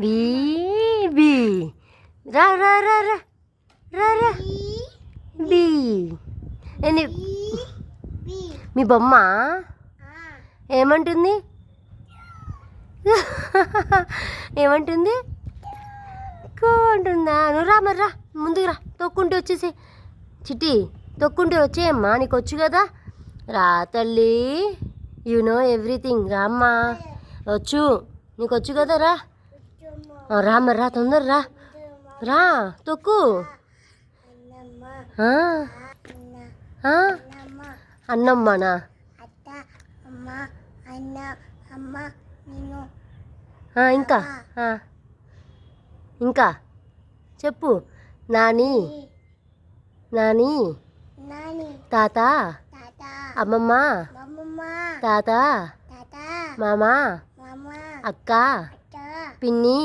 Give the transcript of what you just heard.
BB రా రా రా రా. రా రా. బీ మీ బొమ్మ? ఏమంటుంది? ఏమంటుంది? కో అంటుందా? నువ్వు రా మరి రా. ముందుకు రా. తొక్కుంటూ వచ్చేసి చిట్టి తొక్కుంటూ వచ్చేయమ్మా. నీకు వచ్చు కదా? రా తల్లి. యు నో ఎవ్రీథింగ్ రామ్మా. వచ్చు. నీకు వచ్చు కదా? రా. రా మరి రా తొందర రా రా తొక్కు అన్నమ్మనా ఇంకా. ఇంకా చెప్పు నాని నాని తాత అమ్మమ్మ తాత మామ అక్క పిన్ని